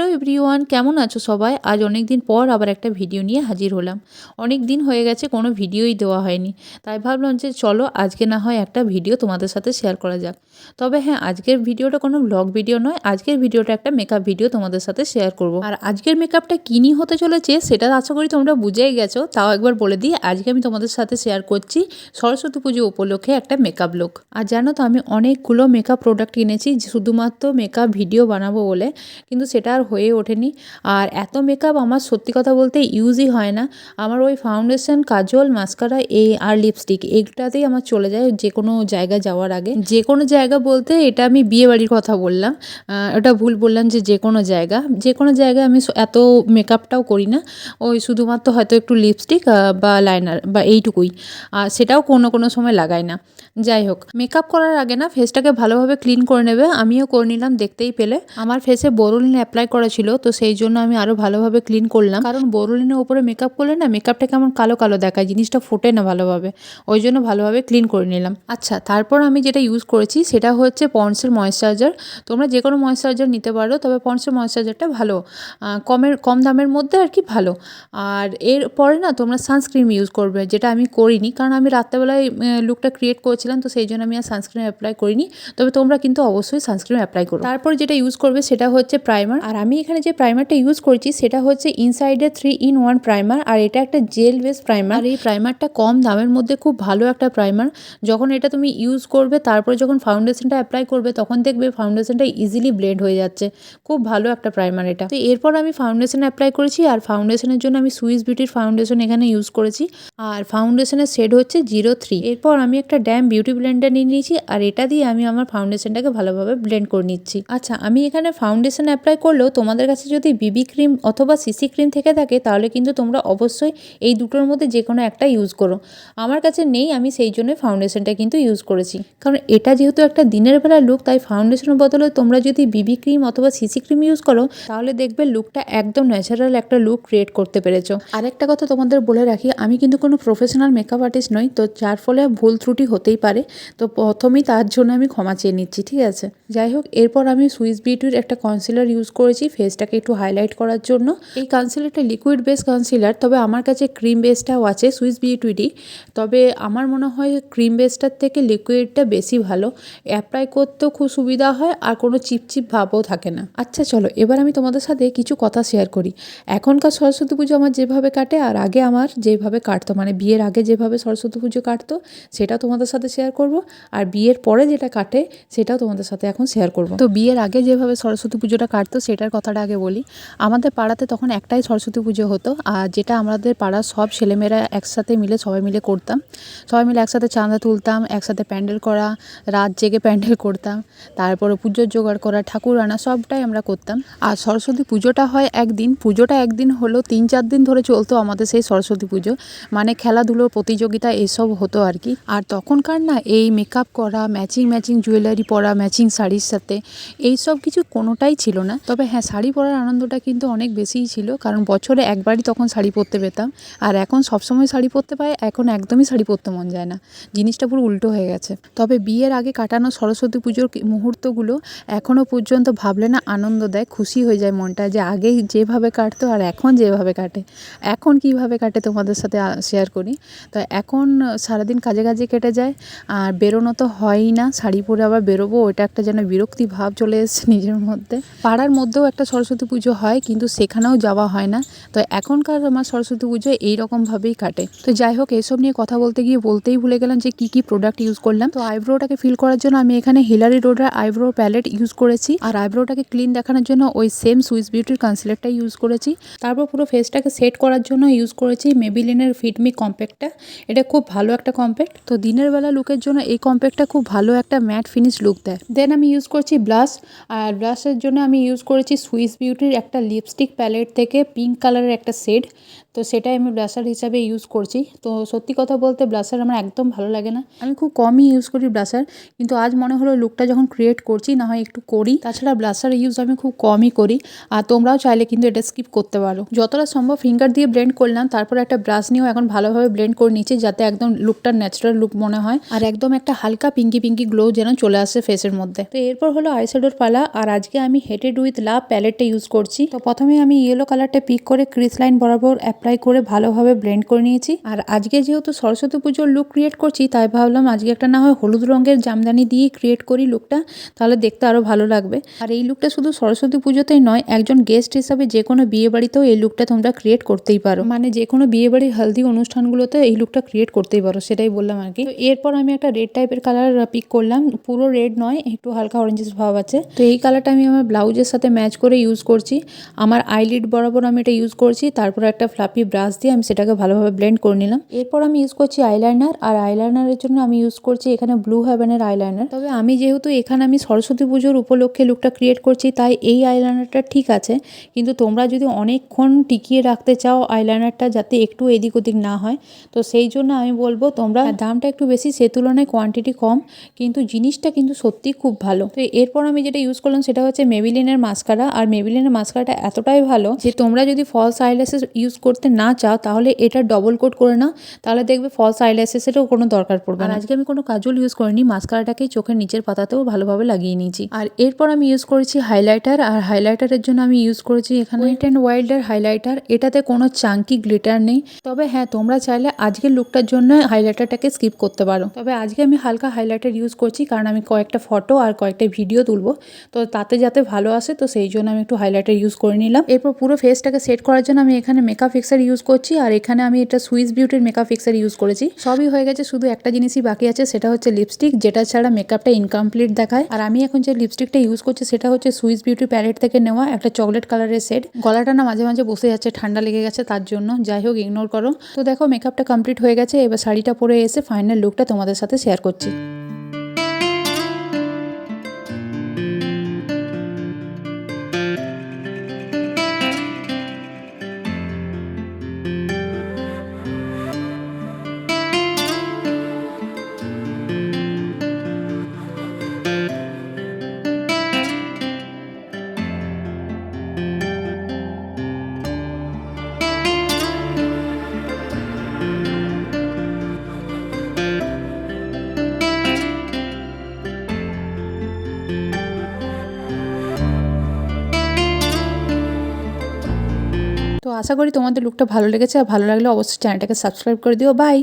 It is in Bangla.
হ্যালো এভরিওয়ান, কেমন আছো সবাই? আজ অনেক দিন পর আবার একটা ভিডিও নিয়ে হাজির হলাম। অনেক দিন হয়ে গেছে, কোনো ভিডিওই দেওয়া হয়নি। তাই ভাবলাম যে চলো, আজকে না হয় একটা ভিডিও তোমাদের সাথে শেয়ার করা যাক। তবে হ্যাঁ আজকের ভিডিওটা কোনো ব্লগ ভিডিও নয়, আজকের ভিডিওটা একটা মেকআপ ভিডিও তোমাদের সাথে শেয়ার করব। আর আজকের মেকআপটা কী নিয়ে হতে চলেছে, সেটা আশা করি তোমরা বুঝেই গেছো, তাও একবার বলে দিই, আজকে আমি তোমাদের সাথে শেয়ার করছি সরস্বতী পুজো উপলক্ষে একটা মেকআপ লুক আর জানো তো, আমি অনেকগুলো মেকআপ প্রোডাক্ট কিনেছি শুধুমাত্র মেকআপ ভিডিও বানাবো বলে, কিন্তু সেটা আর হয়ে ওঠেনি। আর এত মেকআপ আমার সত্যি কথা বলতে ইউজই হয় না। আমার ওই ফাউন্ডেশন কাজল মাস্কারা এই আর লিপস্টিক এইটাতেই আমার চলে যায় যে কোনো জায়গা যাওয়ার আগে। যে কোনো জায়গা বলতে এটা আমি বিয়ে বাড়ির কথা বললাম। এটা ভুল বললাম যে যে কোনো জায়গা। যে কোনো জায়গায় আমি এত মেকআপটাও করি না। ওই শুধুমাত্র হয়তো একটু লিপস্টিক বা লাইনার বা এইটুকুই। আর সেটাও কোনো কোনো সময় লাগাই না। যাই হোক মেকআপ করার আগে না ফেসটাকে ভালোভাবে ক্লিন করে নেবে। আমিও করে নিলাম দেখতেই পেলে। আমার ফেসে বোরোলিন অ্যাপ্লাই করা ছিল, তো সেই জন্য আমি আরও ভালোভাবে ক্লিন করলাম। কারণ বোরোলিনের ওপরে মেকআপ করলে না মেকআপটা কেমন কালো কালো দেখায়, জিনিসটা ফোটে না ভালোভাবে। ওই জন্য ভালোভাবে ক্লিন করে নিলাম। আচ্ছা তারপর আমি যেটা ইউজ করেছি সেটা হচ্ছে পন্ডসের ময়েশ্চারাইজার তোমরা যে কোনো ময়েশ্চারাইজার নিতে পারো, তবে পন্ডসের ময়েশ্চারাইজারটা ভালো। কমের, কম দামের মধ্যে আর কি ভালো। আর এর পরে না তোমরা সানস্ক্রিন ইউজ করবে, যেটা আমি করিনি। কারণ আমি রাত্রেবেলায় লুকটা ক্রিয়েট করেছিলাম, তো সেই জন্য আমি আর সানস্ক্রিন অ্যাপ্লাই করিনি। তবে তোমরা কিন্তু অবশ্যই সানস্ক্রিন অ্যাপ্লাই করো। তারপর যেটা ইউজ করবে সেটা হচ্ছে প্রাইমার আর আমি এখানে যে প্রাইমারটা ইউজ করছি, সেটা হচ্ছে ইনসাইডের থ্রি ইন ওয়ান প্রাইমার আর এটা একটা জেল বেস প্রাইমার আর এই প্রাইমারটা কম দামের মধ্যে খুব ভালো একটা প্রাইমার যখন এটা তুমি ইউজ করবে, তারপরে যখন ফাউন্ডেশনটা অ্যাপ্লাই করবে, তখন দেখবে ফাউন্ডেশনটা ইজিলি ব্লেন্ড হয়ে যাচ্ছে। খুব ভালো একটা প্রাইমার এটা। তো এরপর আমি ফাউন্ডেশন অ্যাপ্লাই করেছি, আর ফাউন্ডেশনের জন্য আমি সুইস বিউটির ফাউন্ডেশন এখানে ইউজ করেছি। আর ফাউন্ডেশনের শেড হচ্ছে জিরো থ্রি এরপর আমি একটা ড্যাম বিউটি ব্লেন্ডার নিয়ে নিয়েছি, আর এটা দিয়ে আমি আমার ফাউন্ডেশনটাকে ভালোভাবে ব্লেন্ড করে নিচ্ছি। আচ্ছা আমি এখানে ফাউন্ডেশন অ্যাপ্লাই করলেও তোমাদের কাছে যদি বিবি ক্রিম অথবা সিসি ক্রিম থেকে থাকে, তাহলে কিন্তু তোমরা অবশ্যই এই দুটোর মধ্যে যে কোনো একটা ইউজ করো। আমার কাছে নেই, আমি সেই জন্য ফাউন্ডেশনটা কিন্তু ইউজ করেছি। কারণ এটা যেহেতু একটা দিনের বেলা লুক তাই ফাউন্ডেশনের বদলে তোমরা যদি বিবি ক্রিম অথবা সিসি ক্রিম ইউজ করো, তাহলে দেখবে লুকটা একদম ন্যাচারাল একটা লুক ক্রিয়েট করতে পেরেছ। আরেকটা কথা তোমাদের বলে রাখি, আমি কিন্তু কোনো প্রফেশনাল মেকআপ আর্টিস্ট নই, তো যার ফলে ভুল ত্রুটি হতেই পারে। তো প্রথমেই তার জন্য আমি ক্ষমা চেয়ে নিচ্ছি, ঠিক আছে? যাই হোক, এরপর আমি সুইস বিউটির একটা কনসিলার ইউজ করেছি। ফেসটাকে একটু হাইলাইট করার জন্য। এই কনসিলারটা লিকুইড বেস কনসিলার তবে আমার কাছে ক্রিম বেসটাও আছে সুইস বিউটিরই তবে আমার মনে হয় ক্রিম বেসটার থেকে লিকুইডটা বেশি ভালো। অ্যাপ্লাই করতেও খুব সুবিধা হয়, আর কোনো চিপচিপ ভাবও থাকে না। আচ্ছা চলো, এবার আমি তোমাদের সাথে কিছু কথা শেয়ার করি। এখনকার সরস্বতী পুজো আমার যেভাবে কাটে, আর আগে আমার যেভাবে কাটতো মানে বিয়ের আগে যেভাবে সরস্বতী পুজো কাটতো সেটা তোমাদের সাথে শেয়ার করব। আর বিয়ের পরে যেটা কাটে, সেটাও তোমাদের সাথে এখন শেয়ার করব। তো বিয়ের আগে যেভাবে সরস্বতী পুজোটা কাটতো, সেটার কথাটা আগে বলি। আমাদের পাড়াতে তখন একটাই সরস্বতী পুজো হতো, আর যেটা আমাদের পাড়ার সব ছেলেমেয়েরা একসাথে মিলে, সবাই মিলে করতাম। সবাই মিলে একসাথে চাঁদা তুলতাম, একসাথে প্যান্ডেল করা, রাত জেগে প্যান্ডেল করতাম, তারপরে পুজোর জোগাড় করা, ঠাকুর আনা, সবটাই আমরা করতাম। আর সরস্বতী পুজোটা হয় একদিন, পুজোটা একদিন হলো তিন চার দিন ধরে চলতো আমাদের সেই সরস্বতী পুজো। মানে খেলাধুলোর প্রতিযোগিতা, এসব হতো আর কি। আর তখনকার না এই মেকআপ করা, ম্যাচিং ম্যাচিং, জুয়েলারি পরা, ম্যাচিং শাড়ির সাথে এই সব কিছু কোনোটাই ছিল না। তবে হ্যাঁ শাড়ি পরার আনন্দটা কিন্তু অনেক বেশিই ছিল। কারণ বছরে একবারই তখন শাড়ি পরতে পেতাম। আর এখন সবসময় শাড়ি পরতে পাই এখন একদমই শাড়ি পরতে মন যায় না। জিনিসটা পুরো উল্টো হয়ে গেছে। তবে বিয়ের আগে কাটানো সরস্বতী পুজোর মুহূর্তগুলো এখনও পর্যন্ত ভাবলে না আনন্দ দেয়, খুশি হয়ে যায় মনটা যে আগে যেভাবে কাটতো আর এখন যেভাবে কাটে। এখন কীভাবে কাটে তোমাদের সাথে শেয়ার করি? তো এখন সারাদিন কাজে কাজে কেটে যায়, আর বেরোনো তো হয়ই না। শাড়ি পরে আবার বেরোবো, ওটা একটা যেন বিরক্তি ভাব চলে এসছে নিজের মধ্যে। পাড়ার মধ্যেও একটা সরস্বতী পুজো হয়, কিন্তু সেখানেও যাওয়া হয় না। তো এখনকার আমার সরস্বতী পুজো এইরকমভাবেই কাটে। তো যাই হোক এইসব নিয়ে কথা বলতে গিয়ে বলতেই ভুলে গেলাম যে কী কী প্রোডাক্ট ইউজ করলাম। তো আইব্রোটাকে ফিল করার জন্য আমি এখানে হিলারি রোডার আইব্রো প্যালেট ইউজ করেছি। আর আইব্রোটাকে ক্লিন দেখানোর জন্য ওই সেম সুইস বিউটির কনসিলারটা ইউজ করেছি। তারপর পুরো ফেসটাকে সেট করার জন্য ইউজ করেছি মেবিলিনের ফিটমি কম্প্যাক্টটা এটা খুব ভালো একটা কম্প্যাক্ট তো দিনের বেলা লুকের জন্য এই কম্প্যাক্টটা খুব ভালো একটা ম্যাট ফিনিশ লুক দেয়। দেন আমি ইউজ করছি ব্লাশ আর ব্লাশের জন্য আমি ইউজ করেছি সুইস বিউটির একটা লিপস্টিক প্যালেট থেকে পিঙ্ক কালারের একটা শেড তো সেটাই আমি ব্লাশার হিসাবে ইউজ করছি। তো সত্যি কথা বলতে ব্লাশার আমার একদম ভালো লাগে না। আমি খুব কমই ইউজ করি ব্লাশার কিন্তু আজ মনে হলো লুকটা যখন ক্রিয়েট করছি, না হয় একটু করি। তাছাড়া ব্লাশার ইউজ আমি খুব কমই করি, আর তোমরাও চাইলে কিন্তু এটা স্কিপ করতে পারো। যতটা সম্ভব ফিঙ্গার দিয়ে ব্লেন্ড করলাম তারপর একটা ব্রাশ নিয়েও এখন ভালোভাবে ব্লেন্ড করে নিচ্ছি যাতে একদম লুকটা ন্যাচারাল লুক মনে হয়, আর একদম একটা হালকা পিঙ্কি পিঙ্কি গ্লো যেন চলে আসে ফেসের মধ্যে। তো এরপর হলো আইশ্যাডোর পালা, আর আজকে আমি হেটেড উইথ লাভ প্যালেটটা ইউজ করছি। তো প্রথমে আমি ইয়েলো কালারটা পিক করে ক্রিস লাইন বরাবর অ্যাপ্লাই করে ভালোভাবে ব্লেন্ড করে নিয়েছি। আর আজকে যেহেতু সরস্বতী পুজোর লুক ক্রিয়েট করছি, তাই ভাবলাম আজকে একটা না হয় হলুদ রঙের জামদানি দিয়ে ক্রিয়েট করি লুকটা তাহলে দেখতে আরও ভালো লাগবে। আর এই লুকটা শুধু সরস্বতী পুজোতেই নয়, একজন গেস্ট হিসাবে যে কোনো বিয়ে বাড়িতেও এই লুকটা তোমরা ক্রিয়েট করতেই পারো। মানে যে কোনো বিয়ে বাড়ির হেলদি অনুষ্ঠানগুলোতে এই লুকটা ক্রিয়েট করতেই পারো, সেটাই বললাম আর কি। তো এরপর আমি একটা রেড টাইপের কালার পিক করলাম। পুরো রেড নয়, একটু হালকা অরেঞ্জেস ভাব আছে। তো এই কালারটা আমি আমার ব্লাউজের সাথে ম্যাচ করে ইউজ করছি। আমার আইলিড বরাবর আমি এটা ইউজ করছি। তারপর একটা ফ্লাপি ব্রাশ দিয়ে আমি সেটাকে ভালোভাবে ব্লেন্ড করে নিলাম। এরপর আমি ইউজ করছি আইলাইনার আর আইলাইনারের জন্য আমি ইউজ করছি এখানে ব্লু হ্যাভেনের আইলাইনার তবে আমি যেহেতু এখানে আমি সরস্বতী পুজোর উপলক্ষে লুকটা ক্রিয়েট করছি, তাই এই আইলাইনারটা ঠিক আছে। কিন্তু তোমরা যদি অনেকক্ষণ টিকিয়ে রাখতে চাও আইলাইনারটা যাতে একটু এদিক ওদিক না হয়, তো সেই জন্য আমি বলব তোমরা দামটা একটু বেশি, সে তুলনায় কোয়ান্টিটি কম। কিন্তু জিনিসটা কিন্তু সত্যি খুব ভালো। তো এরপর আমি যেটা ইউজ করলাম সেটা হচ্ছে মেবিলিনের মাস্কারা আর মেবিলিনের মাস্কারাটা এতটাই ভালো যে তোমরা যদি ফলস আইল্যাসেস ইউজ করতে না চাও তাহলে এটা ডবল কোট করে নাও। তাহলে দেখবে ফলস আইল্যাসেসেরও কোনো দরকার পড়বে না। আজকে আমি কোনো কাজল ইউজ করিনি মাস্কারাটাকেই চোখের নিচের পাতাতেও ভালোভাবে লাগিয়ে নিয়েছি। আর এরপর আমি ইউজ করেছি হাইলাইটার আর হাইলাইটারের জন্য আমি ইউজ করেছি এখানে ওয়েট অ্যান্ড ওয়াইল্ডের হাইলাইটার এটাতে কোনো চাঙ্কি গ্লিটার নেই। তবে হ্যাঁ তোমরা চাইলে আজকের লুকটার জন্য হাইলাইটারটাকে স্কিপ করতে পারো। তবে আজকে আমি হালকা হাইলাইটার ইউজ করছি কারণ আমি কয়েকটা ফটো আর কয়েকটা ভিডিও তুলবো। তো তাতে যাতে ভালো আসে তো সেই জন্য আমি একটু হাইলাইটার ইউজ করে নিলাম। এরপর পুরো ফেসটাকে সেট করার জন্য আমি এখানে মেকআপ ফিক্সার ইউজ করছি আর এখানে আমি এটা সুইস বিউটির মেকআপ ফিক্সার ইউজ করেছি। সবই হয়ে গেছে, শুধু একটা জিনিসই বাকি আছে, সেটা হচ্ছে লিপস্টিক যেটা ছাড়া মেকআপটা ইনকমপ্লিট দেখায়। আর আমি এখন যে লিপস্টিকটা ইউজ করছি, সেটা হচ্ছে সুইস বিউটি প্যালেট থেকে নেওয়া একটা চকলেট কালারের সেট গলাটা না মাঝে মাঝে বসে যাচ্ছে, ঠান্ডা লেগে গেছে, তার জন্য। যাই হোক ইগনোর করো। তো দেখো মেকআপটা কমপ্লিট হয়ে গেছে, এবার শাড়িটা পরে এসে ফাইনাল লুকটা তোমাদের সাথে শেয়ার করছি। আশা করি তোমাদের লুকটা ভালো লেগেছে। আর ভালো লাগলে অবশ্যই চ্যানেলটাকে সাবস্ক্রাইব করে দিও। বাই